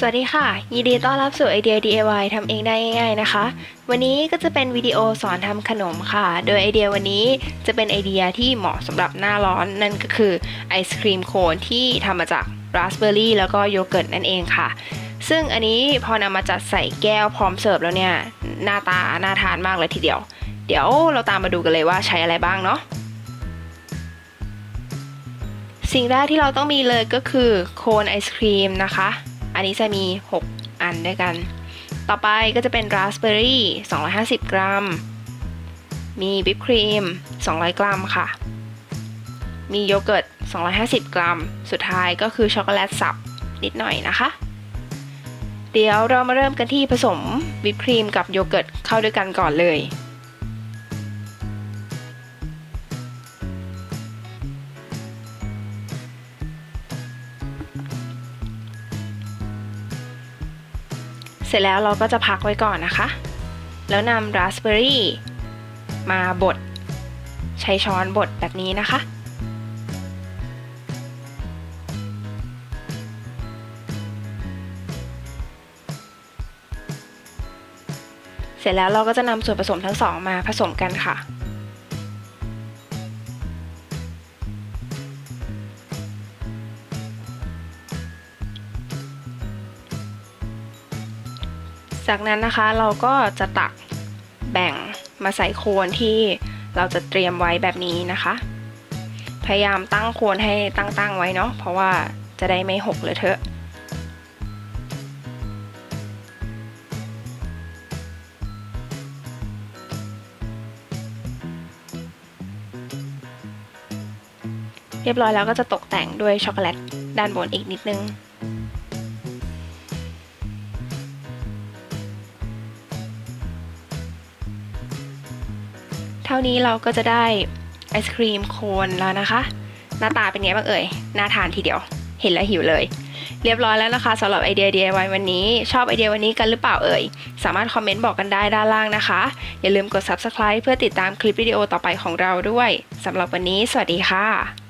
สวัสดีค่ะ ยินดีต้อนรับสู่ไอเดีย DIY ทำเองได้ง่ายๆนะคะ วันนี้ก็จะเป็นวิดีโอสอนทำขนมค่ะ โดยไอเดียวันนี้จะเป็นไอเดียที่เหมาะสำหรับหน้าร้อนนั่นก็คือไอศครีมโคนที่ทำมาจากราสเบอร์รี่แล้วก็โยเกิร์ตนั่นเองค่ะ ซึ่งอันนี้พอนำมาจัดใส่แก้วพร้อมเสิร์ฟแล้วเนี่ย หน้าตาน่าทานมากเลยทีเดียว เดี๋ยวเราตามมาดูกันเลยว่าใช้อะไรบ้างเนาะสิ่งแรกที่เราต้องมีเลยก็คือโคนไอศครีมนะคะ อันนี้จะมี 6 อันด้วยกัน ต่อไปก็จะเป็นราสเบอร์รี่ 250 กรัม มีบิปครีม 200 กรัมค่ะ มีโยเกิร์ต 250 กรัม สุดท้ายก็คือช็อกโกแลตสับนิดหน่อยนะคะ เดี๋ยวเรามาเริ่มกันที่ผสมวิปครีมกับโยเกิร์ตเข้าด้วยกันก่อนเลย เสร็จแล้วเราก็จะพักไว้ก่อนนะคะ แล้วนำราสเบอร์รี่มาบด ใช้ช้อนบดแบบนี้นะคะ เสร็จแล้วเราก็จะนำส่วนผสมทั้งสองมาผสมกันค่ะ จากนั้นนะคะเราก็จะตักแบ่งมาใส่โคนที่เราจะเตรียมไว้แบบนี้นะคะ พยายามตั้งโคนให้ตั้งๆไว้เนาะเพราะว่าจะได้ไม่หกเลยเถอะเรียบร้อยแล้วก็จะตกแต่งด้วยช็อกโกแลตด้านบนอีกนิดนึง เท่านี้เราก็จะได้ไอศครีมโคนแล้วนะคะ หน้าตาเป็นไงบ้างเอ่ยน่าทานทีเดียว เห็นแล้วหิวเลย เรียบร้อยแล้วนะคะสำหรับไอเดีย DIY วันนี้ ชอบไอเดียวันนี้กันหรือเปล่าเอ่ย สามารถคอมเมนต์บอกกันได้ด้านล่างนะคะ อย่าลืมกด subscribe เพื่อติดตามคลิปวิดีโอต่อไปของเราด้วยสำหรับวันนี้ สวัสดีค่ะ